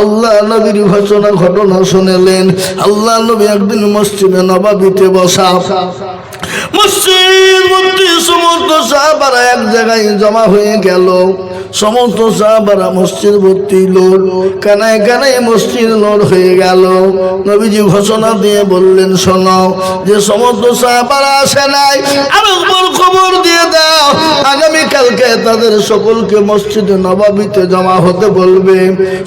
আল্লাহ নবীর ঘটনা ঘটনা শুনেলেন। আল্লাহ নবী একদিন মসজিদে নবাবিতে বসা। ঘোষণা দিয়ে বললেন, শোনো, যে সমস্ত সাহাবারা আসে নাই আরেকবার খবর দিয়ে দাও আগামী কালকে তাদের সকলকে মসজিদে নবাবিতে জমা হতে বলবে।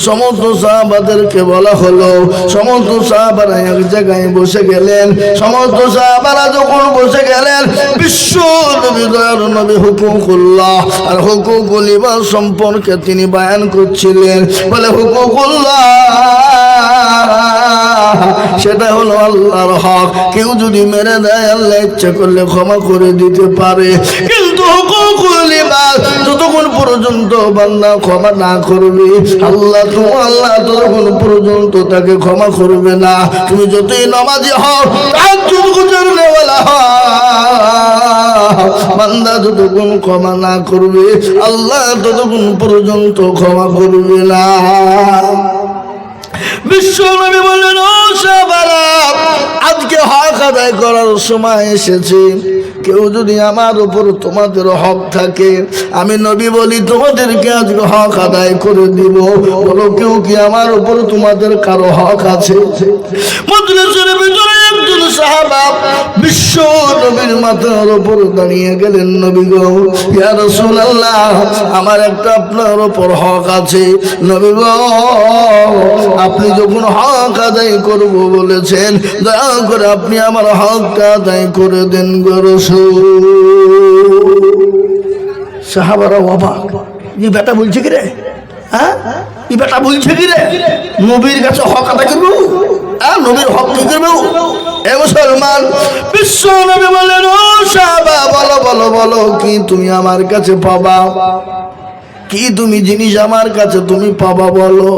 সমস্ত সাহাবাদেরকে বলা হলো, সমস্ত সাহাবারা এক জায়গায় বসে গেলেন। সমস্ত সাহাবারা যখন বসে গেলেন, বিশ্ব নবী, দয়ার নবী হুকুকুল্লাহ আর হুকুকুল ইমান সম্পর্কে তিনি বায়ান করছিলেন। বলে হুকুকুল্লাহ সেটা হলো আল্লাহর হক। কেউ যদি মেরে দেয়, আল্লাহ ইচ্ছা করলে ক্ষমা করে দিতে পারে। যতক্ষণ পর্যন্ত বান্দা ক্ষমা না করবে, আল্লাহ তো, আল্লাহ ততক্ষণ পর্যন্ত তাকে ক্ষমা করবে না। তুমি যতই নামাজি হও তার বান্দা যতক্ষণ ক্ষমা না করবে, আল্লাহ ততক্ষণ পর্যন্ত ক্ষমা করবে না। বিশ্ব নবী বললেন, ও আজকে হক আদায় করার সময় এসেছে। কেউ যদি আমার উপর তোমাদের হক থাকে, আমি নবী বলি, তোমাদেরকে আজকে হক আদায় করে দিব। বলো কেউ কি আমার উপর তোমাদের কারও হক আছে? মজলিসের ভিতরে একজন সাহাবা, বিশ্ব নবীর মাথার উপর দাঁড়িয়ে গেলেন নবী গো। ইয়া আমার একটা আপনার উপর হক আছে। নবী গো, আপনি যখন হক আদায় করব বলেছেন, দয়া করে আপনি আমার হকটা আদায় করে দেন গো রাসূল। সাহাবারা অবাক। যে বেটা বলছে কি রে? হ্যাঁ? এই বেটা বলছে কি রে? নবীর কাছে হক আদায় করব? নবীর হক কি করব এ মুসলমান, বিশ্ব নবী বলেন, ও সাহাবা, বলো বলো বলো, কি তুমি আমার কাছে পাবা? কি তুমি জিনিস আমার কাছে তুমি পাবা বলো?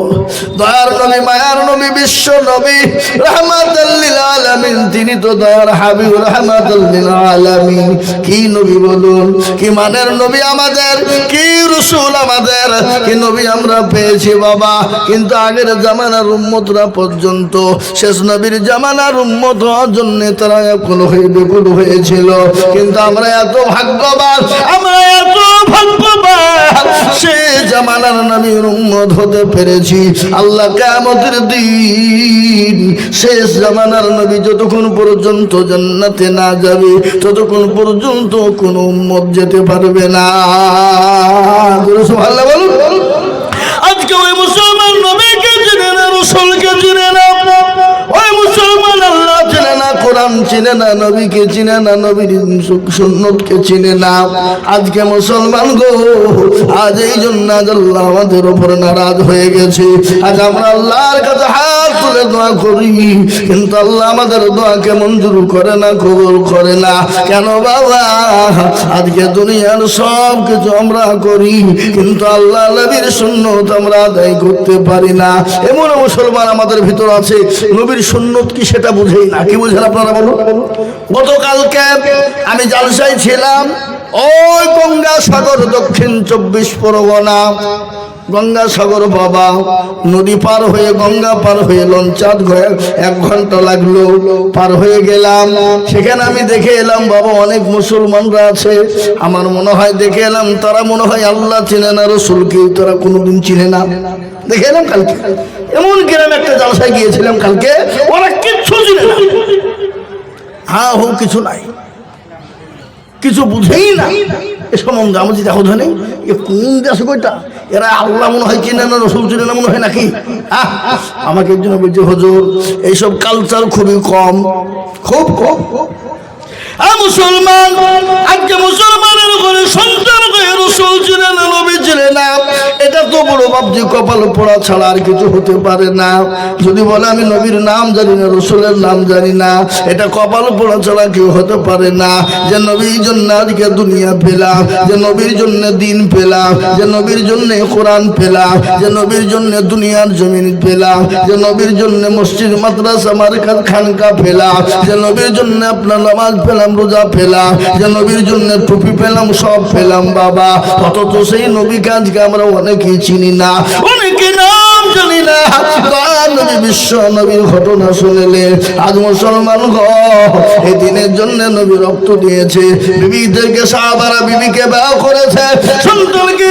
দয়ার নবী, মায়ার নবী, বিশ্ব নবী রহমাতাল্লিল আলামিন, তিনি তো দয়ার হাবিব রহমাতাল্লিল আলামিন। কি নবী বলুন? কি মানের নবী আমাদের? কি রসুল আমাদের? কি নবী আমরা পেয়েছি বাবা। কিন্তু আগের জামানার উম্মতরা পর্যন্ত, শেষ নবীর জামানার উম্মত জন্য তারা এখন হয়ে বেকুল হয়েছিল। কিন্তু আমরা এত ভাগ্যবান, আমরা এত ভাগ্যবান সে জামানার নবীর উম্মত হতে পেরেছি। আল্লাহ কিয়ামতের দিন শেষ জামানার নবী যতক্ষণ পর্যন্ত জান্নাতে না যাবে, ততক্ষণ পর্যন্ত কোন উম্মত যেতে পারবে না। আজকে ওই মুসলমান নবীকে জেনে না রসুলকে কোরআন চিনে না, নবীকে চিনে না, নবীর সুন্নতকে চিনে না। আজকে মুসলমান গো, আজ এই জন্য আজ আল্লাহ আমাদের উপর নারাজ হয়ে গেছে। আজ আমরা আল্লাহর কাছে হাত তুলে দোয়া করি, কিন্তু আল্লাহ আমাদের দোয়াকে মঞ্জুর করে না, কবুল করে না। কেন বাবা? আজকে দুনিয়ার সব কিছু আমরা করি, কিন্তু আল্লাহ নবীর সুন্নত আমরা আদায় করতে পারি না। এমন মুসলমান আমাদের ভিতর আছে, নবীর সুন্নত কি সেটা বুঝেই না। কি বুঝেন আপনারা? বলুন। গতকালকে আমি জালসায় ছিলাম। ওই গঙ্গা সাগর দক্ষিণ চব্বিশ পরগনা। গঙ্গা সাগর বাবা, নদী পার হয়ে, গঙ্গা পার হয়ে লঞ্চাত ঘরে এক ঘণ্টা লাগল, পার হয়ে গেলাম। সেখানে আমি দেখে এলাম, বাবা, অনেক মুসলমানরা আছে। আমার মনে হয় দেখে এলাম, তারা মনে হয় আল্লাহ চিনে না রসুলকে তারা কোনোদিন চিনে না। দেখে এলাম কালকে। এমন গ্রামে একটা জালসায় গিয়েছিলাম কালকে, ওরা কিচ্ছু চিনে না। হ্যাঁ হোক কিছু নাই। কিছু বুঝেই না। এ সম্বন্ধে আমার নেই এ কোন দেশ কইটা? এরা আল্লাহ মনে হয় চিনে না রসুল চিনে না মনে হয় নাকি? আহ, আমাকে একজন বলছে হজুর এইসব কালচার খুবই কম। খুব কম মুসলমান আজকে মুসলমানের ঘরে সন্তান হয়ে রসুল চিনে না নবী চিনে না। এটা তো বড় বাপজি কপাল পড়া ছাড়া আর কিছু হতে পারে না। যদি বলে আমি নবীর নাম জানি না, রসুলের নাম জানি না, এটা কপাল পড়া ছাড়া কেউ হতে পারে না। যে নবীর জন্য আজকে দুনিয়া পেলাম, যে নবীর জন্য দিন পেলাম, যে নবীর জন্য কোরআন পেলাম, যে নবীর জন্য দুনিয়ার জমিন পেলাম, যে নবীর জন্য মসজিদ, মাদ্রাসা, মার্কাজ, খানকা পেলাম, যে নবীর জন্য আপনার নামাজ পেলাম, রোজা পেলাম, যে নবীর জন্য টুপি পেলাম, সব পেলাম বাবা। অথচ সেই নবী আজকে আমরা অনেকেই চিনি না অনেকে নাম জানি না। বিশ্ব নবীর ঘটনা আজ মুসলমান এই দিনের জন্য নবী রক্ত দিয়েছে, বিবিদেরকে সাহাবারা বিবিকে ব্যয় করেছে, সন্তানকে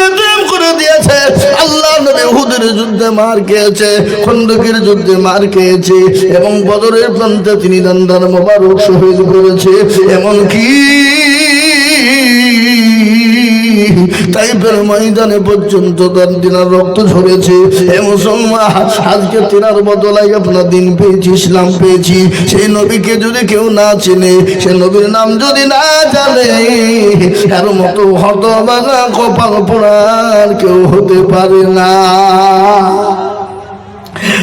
করে দিয়েছে। আল্লাহ নবী হুদের যুদ্ধে মার খেয়েছে, খন্দকের যুদ্ধে মার খেয়েছে, এবং বদরের প্রান্তে তিনি দান্দার মোবারক শহীদ করেছে। এমন কি তাইপের ময়দানে পর্যন্ত তার দিনার রক্ত ঝরেছে। এ মুসলমান, আজকে তিনার বদলাই আপনার দিন পেয়েছি, ইসলাম পেয়েছি। সেই নবীকে যদি কেউ না চেনে, সে নবীর নাম যদি না জানে, এর মতো হতবাগা কপাল পোড়ার কেউ হতে পারে না।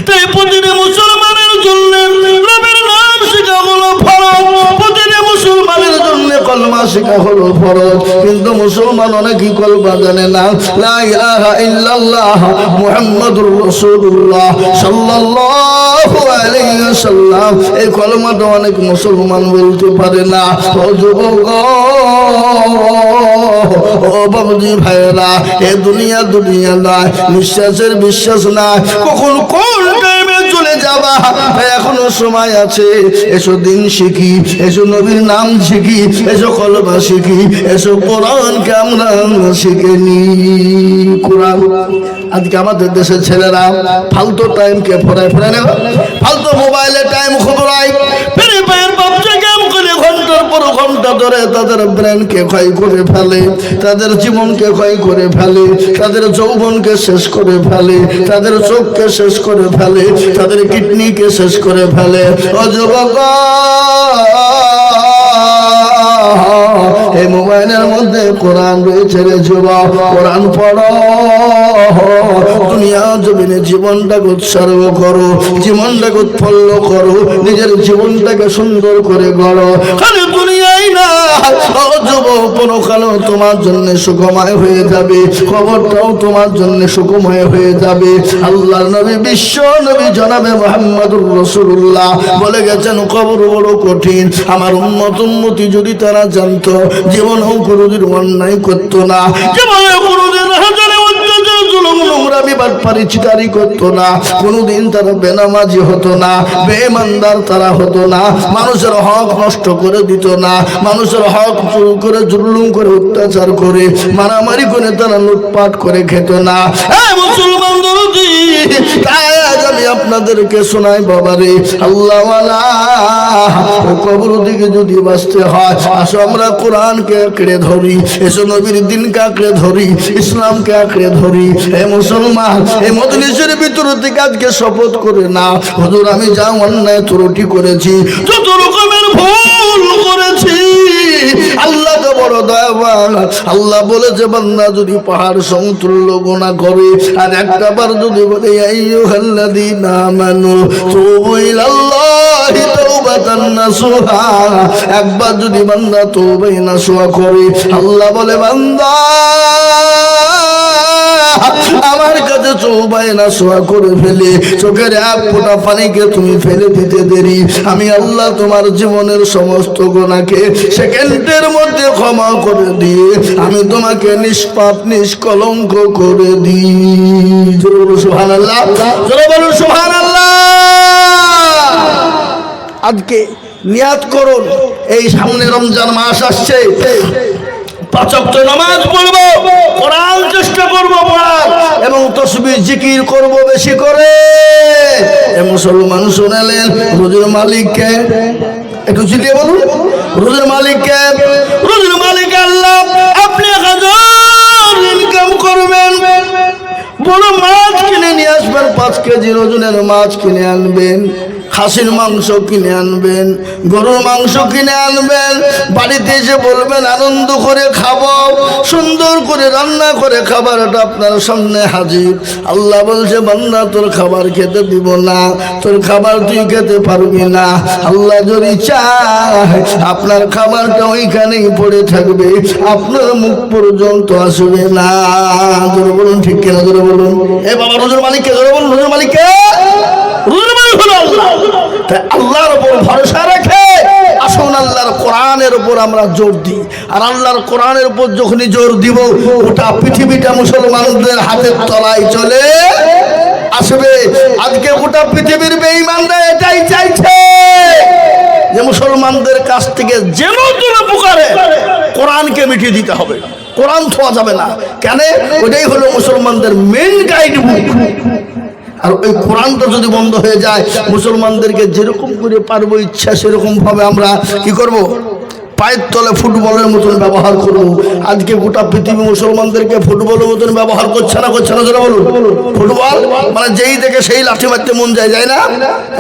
তাই প্রতিটি মুসলমানের জন্য রবের নাম শেখা হলো ফরজ। শেখা হলো ফরজ। কিন্তু মুসলমান অনেকেই কলমা জানে না। লা ইলাহা ইল্লাল্লাহ মুহাম্মাদুর রাসূলুল্লাহ সাল্লাল্লাহু আলাইহি ওয়াসাল্লাম। এই কলমাটা অনেক মুসলমান বলতে পারে না। ও যুবক ও বাবুজি ভাইরা এ দুনিয়া দুনিয়া নয় বিশ্বাসের বিশ্বাস নাই কখন কোন টাইমে চলে যাবা। এখনও সময় আছে। এসো দিন শিখি, এসো নবীর নাম শিখি, এসো কলবা শিখি, এসো কোরআনকে আমরা শিখে নি। কোরআন, আজকে আমাদের দেশের ছেলেরা ফালতু টাইমকে ফোরায় ফোরায় নেব ফালতু মোবাইলে টাইম খবরায় ঘণ্টা ধরে তাদের ব্রেনকে ক্ষয় করে ফেলে, তাদের জীবনকে ক্ষয় করে ফেলে, তাদের যৌবনকে শেষ করে ফেলে, তাদের চোখকে শেষ করে ফেলে, তাদের কিডনিকে শেষ করে ফেলে। ও যুবক এই মোবাইলের মধ্যে কোরআন রয়েছে রে যুবক, কোরআন পড়ো। দুনিয়া জমিনে জীবনটাকে উৎসর্গ করো, জীবনটাকে উৎফুল্ল করো, নিজের জীবনটাকে সুন্দর করে গড়ো। খালি না তোমার জন্য সুখময় হয়ে যাবে, খবরটাও তোমার জন্য সুখময় হয়ে যাবে। আল্লাহ নবী বিশ্ব নবী জনাবে মোহাম্মদুর রসুল্লাহ বলে গেছেন, কবর বড় কঠিন। আমার উন্মত উন্মতি যদি তারা জানতো জীবনেও কোনোদিন অন্যায় করতো না। হাজারে অত্যাচার করতো না। মানুষের হক করে দিত না। মানুষের হক করে, জুলুম করে, অত্যাচার করে, মারামারি করে তারা লুটপাট করে খেত না। আজ আমি আপনাদেরকে শোনাই বাবারে, আল্লাহওয়ালা ও কবর দিকে যদি বাঁচতে হয়, আসো আমরা কোরআনকে আঁকড়ে ধরি, এসো নবীর দিনকে আঁকড়ে ধরি, ইসলামকে আঁকড়ে ধরি। হে মুসলমান এই মজলিসের ভিতর থেকে আজকে শপথ করে না হুজুর, আমি যা অন্যায় ত্রুটি করেছি, যত রকমের ভুল করেছি আল্লাহ তো বড় দয়াবান। আল্লাহ বলেছে, বান্দা যদি পাহাড় সমতুল্য গোনা করে, আর একটা বার যদি বলে তাওবাতান নাসুহা। একবার যদি বান্দা তো তওবা নাসুহা করে, আল্লাহ বলে, বান্দা আমার কাছে চৌবাই না সোয়া করে ফেলে, চোখের এক ফোঁটা পানিকে তুমি ফেলে দিতে দেরি। আমি আল্লাহ তোমার জীবনের সমস্ত গোনাকে সেকেন্ডের মধ্যে ক্ষমা করে দিয়ে, আমি তোমাকে নিষ্পাপ, নিষ্কলঙ্ক করে দিই। সুবহান আল্লাহ সুবহান আল্লাহ আজকে নিয়াত করুন, এই সামনে রমজান মাস আসছে। পাচক নামাজ পড়ব। কোরআন চেষ্টা করব পড়ার। এবং তসবির জিকির করব বেশি করে। এ মুসলমান শোনালেন রোজের মালিককে। একটু চিলিয়ে বলুন রোজের মালিককে। রোজের মালিক আল্লাহ আপনি হাজার ইনকাম করবেন। বড় মাছ কিনে নিয়ে আসবেন পাঁচ কেজি ওজনের মাছ কিনে আনবেন। খাসির মাংস কিনে আনবেন, গরুর মাংস কিনে আনবেন, বাড়িতে এসে বলবেন, আনন্দ করে খাব, সুন্দর করে রান্না করে খাবারটা আপনার সামনে হাজির। আল্লাহ বলছে, বান্দা, তোর খাবার খেতে দিব না, তোর খাবার তুই খেতে পারবি না। আল্লাহ যদি চায়, আপনার খাবারটা ওইখানেই পড়ে থাকবে, আপনার মুখ পর্যন্ত আসবে না। ধরে বলুন, ঠিক কিনা? ধরে বলুন। এ বাবা, রোজের মালিককে ধরে বলুন, রোজের মালিককে। রোজের মালিক হলো তাই আল্লাহর উপর ভরসা রেখে আসুন আল্লাহর কোরআনের উপর আমরা জোর দিই। আর আল্লাহর কোরআনের উপর যখনই জোর দিব ওটা পৃথিবীটা মুসলমানদের হাতের তলায় চলে আসবে। আজকে গোটা পৃথিবীর বেঈমানরা এটাই চাইছে যে মুসলমানদের কাছ থেকে যেন কোনো প্রকারে কোরআনকে মিটিয়ে দিতে হবে। কোরআন থোয়া যাবে না। কেন? ওটাই হলো মুসলমানদের মেন গাইড বুক আর ওই কোরআনটা যদি বন্ধ হয়ে যায়, মুসলমানদেরকে যেরকম করে পারব ইচ্ছা সেরকম ভাবে আমরা কি করব? পায়ের তলে ফুটবলের মতন ব্যবহার করব আজকে গোটা পৃথিবী মুসলমানদেরকে ফুটবলের মতন ব্যবহার করছে না করছে না বলুন। ফুটবল? মানে যেই দেখে সেই লাঠি মারতে মন যায় যায় না?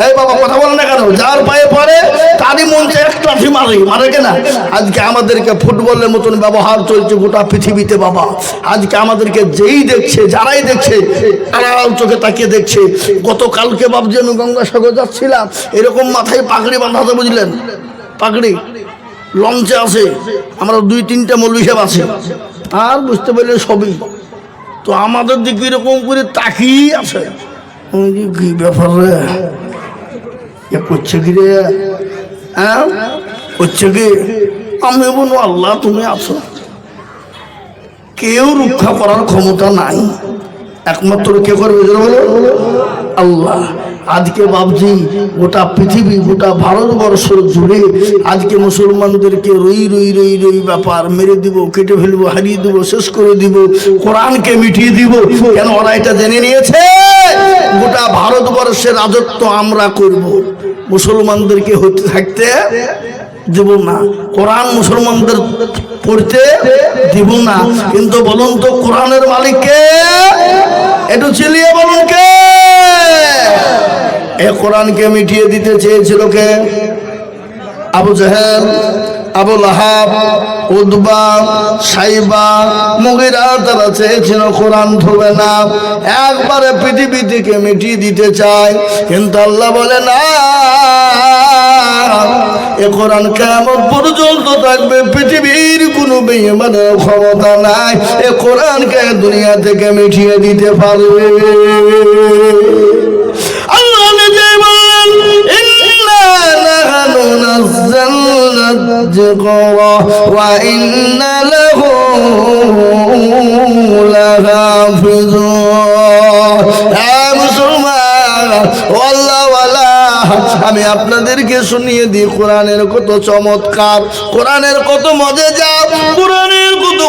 এই বাবা, কথা বলেন না কেন? যার পায়ে পড়ে, তারই মন চায় এক লাঠি মারে। মারে কেনা? আজকে আমাদেরকে ফুটবলের মতন ব্যবহার চলছে গোটা পৃথিবীতে, বাবা। আজকে আমাদেরকে যেই দেখছে, যারাই দেখছে, আড়াল চোখে তাকিয়ে দেখছে। গতকালকে ভাবছি আমি গঙ্গাসাগর যাচ্ছিলাম, এরকম মাথায় পাগড়ি বাঁধাতে বুঝলেন? পাগড়ি? লঞ্চে আছে। আমরা দুই, তিনটা মৌলবি সাহেব আছে। আর বুঝতে পারলে সবই। তো আমাদের দিকে এরকম করে তাকিয়ে আছে। কি ব্যাপার রে? করছে কি রে? হ্যাঁ? করছে কি? আমি বলব, আল্লাহ, তুমি আছো। কেউ রক্ষা করার ক্ষমতা নাই। একমাত্র কে করবে বলো? আল্লাহ। আজকে ভাবছি গোটা পৃথিবী, গোটা ভারতবর্ষ জুড়ে আজকে মুসলমানদেরকে রই রই রই রই ব্যাপার মেরে দিব, কেটে ফেলব, হারিয়ে দিব, শেষ করে দিব, কোরআনকে মিটিয়ে দিব। কেন ওরা এটা জেনে নিয়েছে? গোটা ভারতবর্ষের রাজত্ব আমরা করব। মুসলমানদেরকে হতে থাকতে দেব না। কোরআন মুসলমানদের পড়তে দিব না। কিন্তু বলুন তো, কোরআনের মালিককে? একটু চিলিয়ে বলুন কে? এ কোরআনকে মিটিয়ে দিতে চেয়েছিল কে? আবু জাহেল, আবু লাহাব উদ্বা সাইবা, মুগিরা তারা চেয়েছিল কোরআন ধরবে না। একবারে পৃথিবী থেকে মিটিয়ে দিতে চায়, কিন্তু আল্লাহ বলে, না, এ কোরআন কেমন পর্যন্ত থাকবে? পৃথিবীর কোনো বেইমানের ক্ষমতা নাই। এ কোরআনকে দুনিয়া থেকে মিটিয়ে দিতে পারবে। আমি আপনাদেরকে শুনিয়ে দিই কোরআনের কত চমৎকার কোরআনের কত মজে যা কোরআনের কত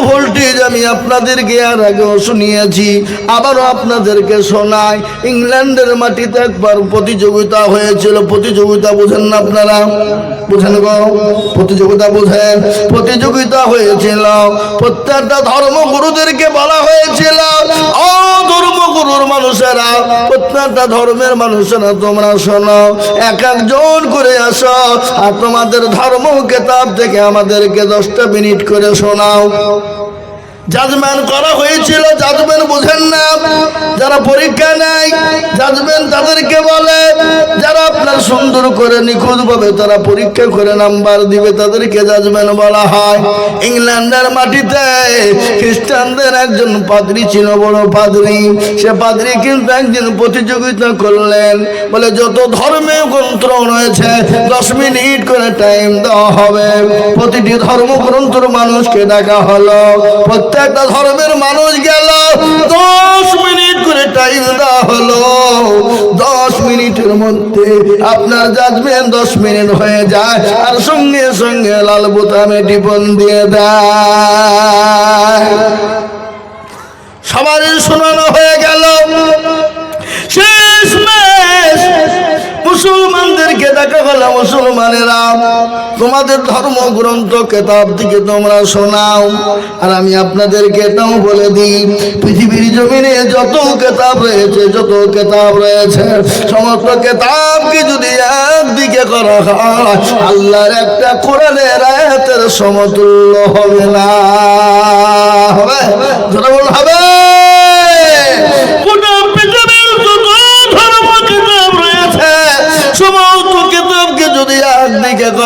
ভোল্টেজ আমি আপনাদেরকে আর আগেও শুনিয়েছি, আবারও আপনাদেরকে শোনাই। ইংল্যান্ডের মাটিতে একবার প্রতিযোগিতা হয়েছিল। প্রতিযোগিতা বুঝেন না আপনারা? বুঝেন গো? প্রতিযোগিতা বুঝেন। প্রতিযোগিতা হয়েছিল। প্রত্যেকটা ধর্মগুরুদেরকে বলা হয়েছিল ধর্মগুরুর মানুষেরা, প্রত্যেকটা ধর্মের মানুষেরা তোমরা শোনো। এক একজন করে আসো আর তোমাদের ধর্ম কেতাব থেকে আমাদেরকে দশটা মিনিট করে শোনাও। জাজমেন্ট করা হয়েছিল জাজমেন্ট বুঝেন না। যারা পরীক্ষা নেয় জাজমেন্ট তাদেরকে বলে। যারা আপনার সুন্দর করে নিখুঁত ভাবে তারা পরীক্ষা করে নাম্বার দিবে, তাদেরকে জাজমেন্ট বলা হয়। ইংল্যান্ডের মাটিতে খ্রিস্টানদের একজন পাদ্রি ছিল, বড় পাদ্রি। সে পাদ্রি কিন্তু একদিন প্রতিযোগিতা করলেন। বলে, যত ধর্মে গ্রন্থ রয়েছে, দশ মিনিট করে টাইম দেওয়া হবে। প্রতিটি ধর্মগ্রন্থর মানুষকে ডাকা হলো। প্রত্যেকটা ধর্মের মানুষ গেল। দশ মিনিট করে টাইম দেওয়া হলো। দশ মিনিটের মধ্যে আপনার জাজমেন্ট দশ মিনিট হয়ে যায়। আর সঙ্গে সঙ্গে লাল বোতামে টিপন দিয়ে দেয়। সবারই শোনানো হয়ে গেল। মুসলমানদেরকে দেখা গেল মুসলমানেরা, তোমাদের ধর্মগ্রন্থ কেতাব থেকে তোমরা শোনাও। আর আমি আপনাদেরকে এটাও বলে দিই, পৃথিবীর জমিনে যত কেতাব রয়েছে, যত কেতাব রয়েছে, সমস্ত কেতাবকে যদি একদিকে করা হয়, আল্লাহর একটা কোরআনের আয়াতের সমতুল্য হবে না। হবে? ধরে বল হবে?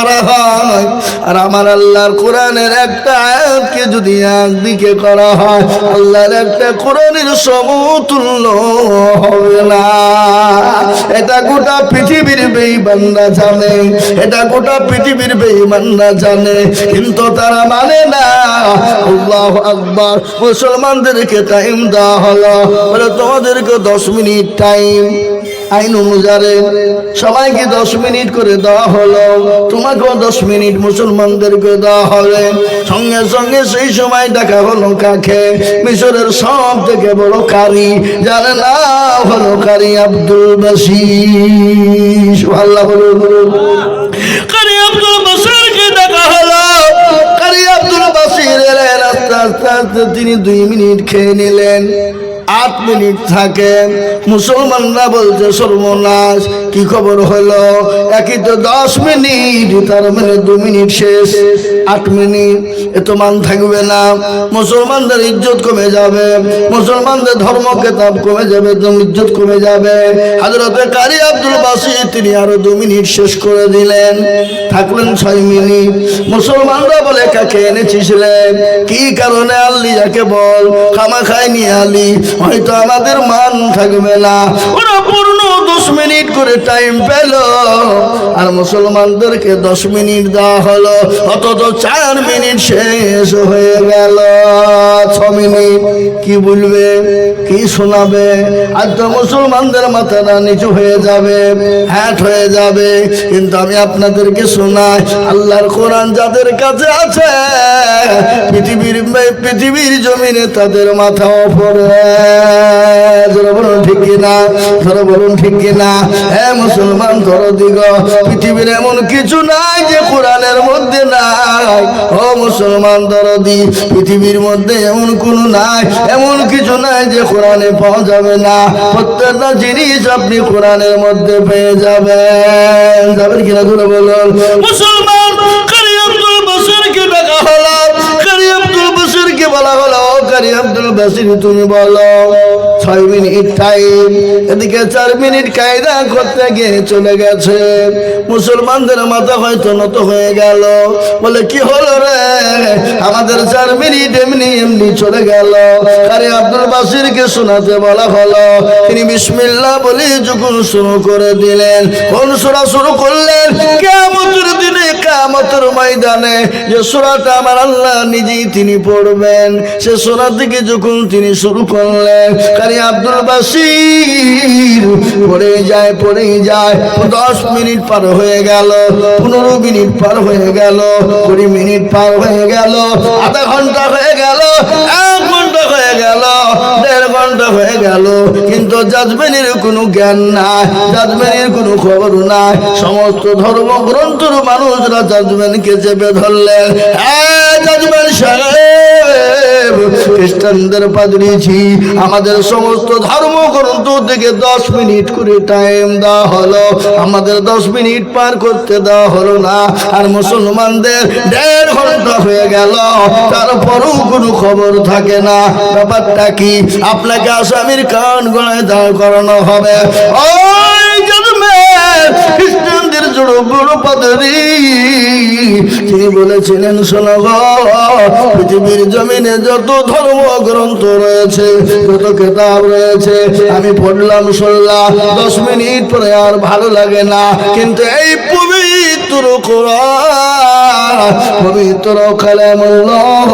করা হয়। আর আমার আল্লাহর কোরআনের একটা আয়াতকে যদি একদিকে করা হয়, আল্লাহর একটা কোরআনের সমতুল্য হবে না। এটা গোটা পৃথিবীর বেঈমানরা জানে, এটা গোটা পৃথিবীর বেঈমানরা জানে, কিন্তু তারা মানে না। আল্লাহ আকবার। মুসলমানদেরকে টাইম দেওয়া হলো। বলে তোমাদেরকে দশ মিনিট টাইম আইন অনুযায়ী সবাইকে দশ মিনিট করে দেওয়া হলো। তোমাকেও দশ মিনিট মুসলমানদেরকে দেওয়া হবে। সঙ্গে সঙ্গে সেই সময় দেখা হলো কাকে? মিশরের সব থেকে বড় কারি, যার নাম হলো কারি আব্দুল বাসিরকে দেখা কারি তিনি দুই মিনিট খেয়ে নিলেন। আট মিনিট থাকে। মুসলমানরা বলছে, সর্বনাশ, কি খবর হলো? একই তো দশ মিনিট, তার মানে দু মিনিট শেষ, আট মিনিট এত মান থাকবে না। মুসলমানদের ইজ্জত কমে যাবে, মুসলমানদের ধর্ম কেতাব কমে যাবে ইজ্জত কমে যাবে। হাজরতে কারি আব্দুল বাসি তিনি আরও দু মিনিট শেষ করে দিলেন। থাকলেন ছয় মিনিট। মুসলমানরা বলে, কাকে এনেছিলেন কি কারণে আল্লি যাকে বল? খামা খাই নিয়ে আলি হয়তো আমাদের মান থাকবে না। ওরা পূর্ণ দশ মিনিট করে টাইম পেল। আর মুসলমানদেরকে দশ মিনিট দেওয়া হলো। অথচ চার মিনিট শেষ হয়ে গেল। ছ মিনিট, কি বলবে, কি শোনাবে? আর তো মুসলমানদের মাথাটা নিচু হয়ে যাবে হ্যাট হয়ে যাবে। কিন্তু আমি আপনাদেরকে শোনাই, আল্লাহর কোরআন যাদের কাছে আছে, পৃথিবীর পৃথিবীর জমিনে তাদের মাথা ওপরে জোরে বলুন, ঠিক কিনা? ধরো বলুন, ঠিক কিনা? হ্যাঁ মুসলমান, ধরো দিগ, পৃথিবীর এমন কিছু নাই যে কোরআনের মধ্যে নাই। ও মুসলমান, ধরো দরদি পৃথিবীর মধ্যে এমন কোনো নাই, এমন কিছু নাই যে কোরআনে পাওয়া যাবে না। প্রত্যেকটা জিনিস আপনি কোরআনের মধ্যে পেয়ে যাবেন। যাবেন কিনা ধরে বলুন? মুসলমান বসির তুমি বলো ছয় মিনিট টাইম এদিকে চার মিনিট কায়দা করতে গিয়ে চলে গেছে। মুসলমানদের মাথা হয়তো নত হয়ে গেল। বলে, কি হলো রে? আমাদের চার মিনিট এমনি এমনি চলে গেল। আরে আব্দুল বাসিরকে শোনাতে বলা হলো। তিনি বিসমিল্লাহ বলে যখন শুরু করে দিলেন। কোন সুরা শুরু করলেন? কেমতের দিনে কামতের ময়দানে যে সুরাটা আমার আল্লাহ নিজেই তিনি পড়বেন, সে সোনা থেকে যখন তিনি শুরু করলেন কারি আব্দুল বাসির পড়ে যায় পড়ে যায়, দশ মিনিট পার হয়ে গেল, পনেরো মিনিট পার হয়ে গেল, কুড়ি মিনিট পার হয়ে গেল, আধা ঘণ্টা হয়ে গেল, এক দেড় হয়ে গেল। কিন্তু জাজমেনের কোনো জ্ঞান নাই জাজমেনের কোনো খবর নাই। সমস্ত ধর্মগ্রন্থর মানুষরা জাজমেনকে চেপে ধরলেন হ্যাঁ খ্রিস্টানদের পাদরিছি। আমাদের সমস্ত ধর্মগ্রন্থ থেকে দশ মিনিট করে টাইম দেওয়া হলো। আমাদের দশ মিনিট পার করতে দেওয়া হলো না। আর মুসলমানদের দেড় ঘণ্টা হয়ে গেল। তারপরেও কোনো খবর থাকে না। ব্যাপারটা কি? আপনাকে আসামির কান দাঁড় করানো হবে। ওই জন্মে খ্রিস্টানদের জোড়ো বড় তিনি বলেছিলেন, শোনো পৃথিবীর জমিনে যত ধর্মগ্রন্থ রয়েছে, যত কেতাব রয়েছে, আমি পড়লাম, শুনলাম, দশ মিনিট পরে আর ভালো লাগে না। কিন্তু এই পবিত্র কোরআন পবিত্র কালামুল্লাহ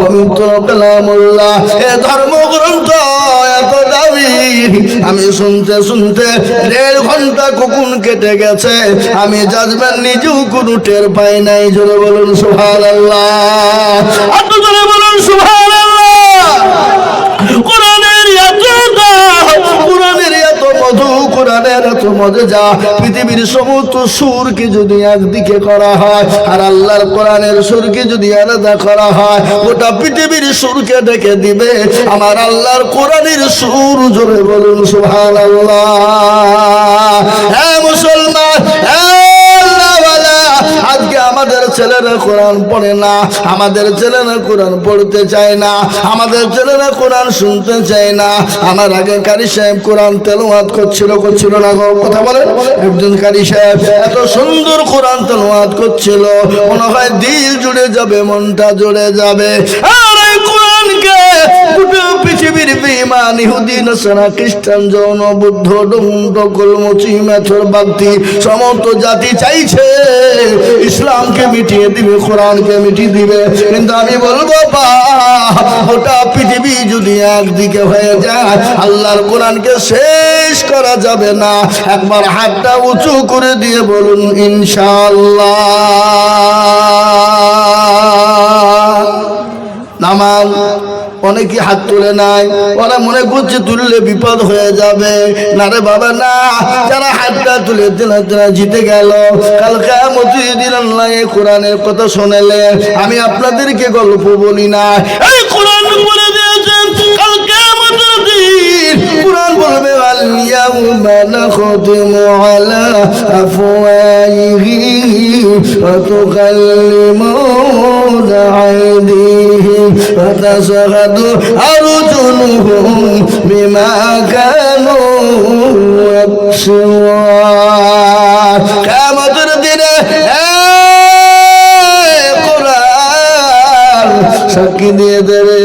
পবিত্র কালামুল্লাহ। এ ধর্মগ্রন্থ এত দাবি আমি শুনতে শুনতে দেড় ঘণ্টা কুকুন কেটে গেছে। আমি জাজমেন্ট নিজেও কোনো টের পাই নাই, জোরে বলুন সুভাল আল্লাহ জোরে বলুন সুহান কোরআনের এত মজা পৃথিবীর সমস্ত সুরকে যদি একদিকে করা হয়, আর আল্লাহর কোরআনের সুরকে যদি আলাদা করা হয়, গোটা পৃথিবীর সুরকে ডেকে দিবে। আমার আল্লাহর কোরআনের সুর জোরে বলুন সুহান আল্লাহ ছেলেরা কোরআন পড়ে না, আমাদের ছেলেরা কোরআন পড়তে চায় না, আমাদের ছেলেরা কোরআন শুনতে চায় না। আমার আগে কারি সাহেব কোরআন তেলোয়াত করছিল করছিল না গো, কথা বলে একজন কারি সাহেব এত সুন্দর কোরআন তেলোয়াত করছিল, মনে হয় দিল জুড়ে যাবে, মনটা জুড়ে যাবে। আর পৃথিবীর বেমান ইহুদি, নাসারা, খ্রিস্টান যৌন বুদ্ধ ডকুল মুচি মেথর, বাগতি, সমস্ত জাতি চাইছে ইসলামকে মিটিয়ে দিবে, কোরআনকে মিটিয়ে দিবে। কিন্তু আমি বলব, বা, গোটা পৃথিবী যদি একদিকে হয়ে যায়, আল্লাহর কোরআনকে শেষ করা যাবে না। একবার হাতটা উঁচু করে দিয়ে বলুন, ইনশাআল্লাহ। নামাজ অনেকে হাত তুলে নাই। ওরা মনে করছে তুললে বিপদ হয়ে যাবে। না রে বাবা, না। যারা হাতটা তুলে দিন জিতে গেল। কালকে দিন আল্লাহ কোরআনের কথা শোনালে আমি আপনাদেরকে গল্প বলি না। এই বলবে আলিয়াউমা নাখদিমু আলা আফওয়াইহিম ওয়া তুকাল্লিমুনা আইদিহিম ওয়া তাশহাদু আরজুলুহুম বিমা কানু ইয়াকসুওয়ান কিয়ামতের দিনে সাক্ষী দিয়ে দেবে